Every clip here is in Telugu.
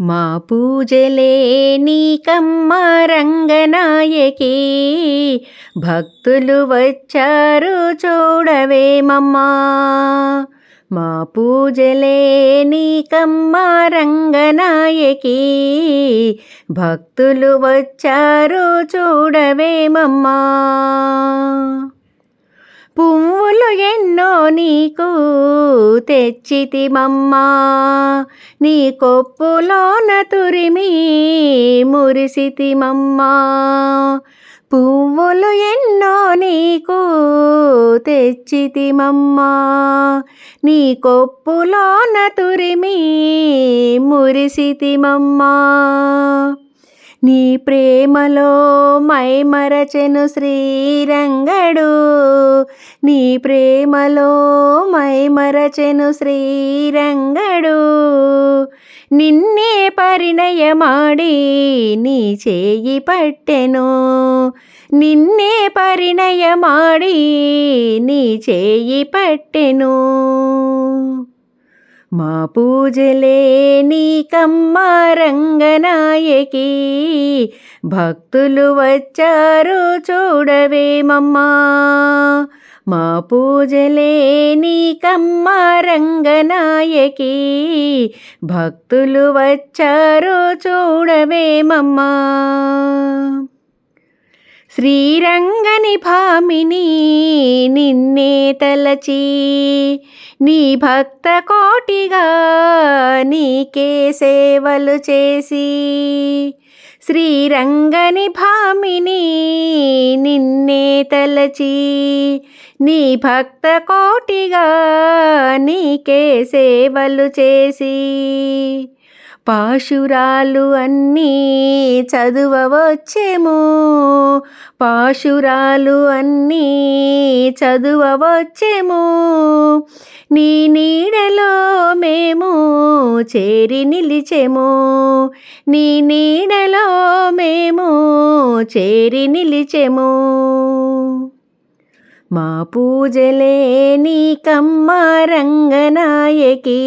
మా పూజలే నీకమ్మ రంగనాయకి. భక్తులు వచ్చారు చూడవేమమ్మా మా పూజలే నీకమ్మ రంగనాయకి. భక్తులు వచ్చారు చూడవేమమ్మా పువ్వులు ఎన్నో నీకు తెచ్చితిమమ్మా. నీ కొప్పులోన తురిమి మురిసితిమమ్మా. పువ్వులు ఎన్నో నీకు తెచ్చితిమమ్మా. నీ కొప్పులోన తురిమి మురిసితిమమ్మా. నీ ప్రేమలో మైమరచెను శ్రీరంగడు. నీ ప్రేమలో మైమరచెను శ్రీరంగడు. నిన్నే పరిణయమాడి నీ చేయి పట్టెను. నిన్నే పరిణయమాడి నీ చేయి పట్టెను. మా పూజలే నీకమ్మ రంగనాయకి. భక్తులు వచ్చారు చూడవేమమ్మా. మా పూజలే నీకమ్మ రంగనాయకి. భక్తులు వచ్చారు చూడవేమమ్మా శ్రీరంగని భామిని నిన్నే తలచి నీ భక్త కోటిగా నీకే సేవలు చేసి. శ్రీరంగని భామిని నిన్నే తలచి నీ భక్త కోటిగా నీకే సేవలు చేసి పాశురాలు అన్నీ చదువవచ్చేమో పాశురాలు అన్నీ చదువవచ్చేమో నీ నీడలో మేము చేరి నిలిచెము నీ నీడలో మేము చేరి నిలిచెము. మా పూజలే నీకమ్మ రంగనాయకి.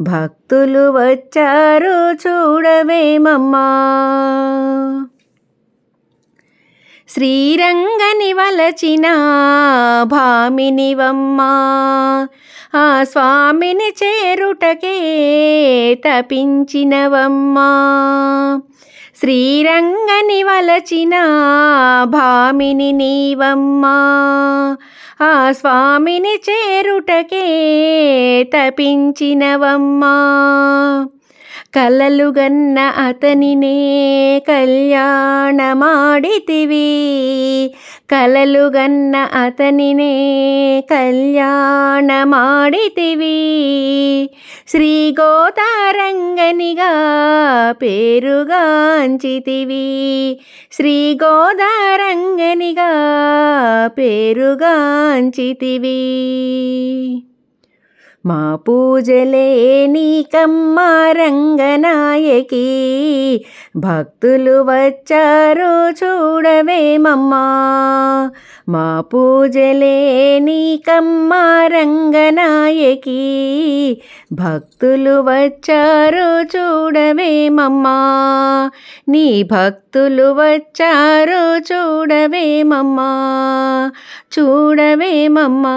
భక్తులు వచ్చారు చూడవేమమ్మా శ్రీరంగని వలచిన భామినివమ్మా. ఆ స్వామిని చేరుటకే తపించినవమ్మా. శ్రీరంగని వలచిన భామిని నీవమ్మా. ఆ స్వామిని చేరుటకే తపించినవమ్మా. కలలుగన్న అతనినే కళ్యాణమాడితివి. కలలుగన్న అతనినే కళ్యాణమాడితివి. శ్రీ గోదారంగనిగా పేరుగాంచితివి శ్రీ గోదారంగనిగా పేరుగాంచితివి మా పూజలే నీకమ్మ రంగనాయకి. భక్తులు వచ్చారు చూడవేమమ్మా మా పూజలే నీకమ్మ రంగనాయకి. భక్తులు వచ్చారు చూడవేమమ్మా నీ భక్తులు వచ్చారు చూడవేమమ్మా చూడవేమమ్మా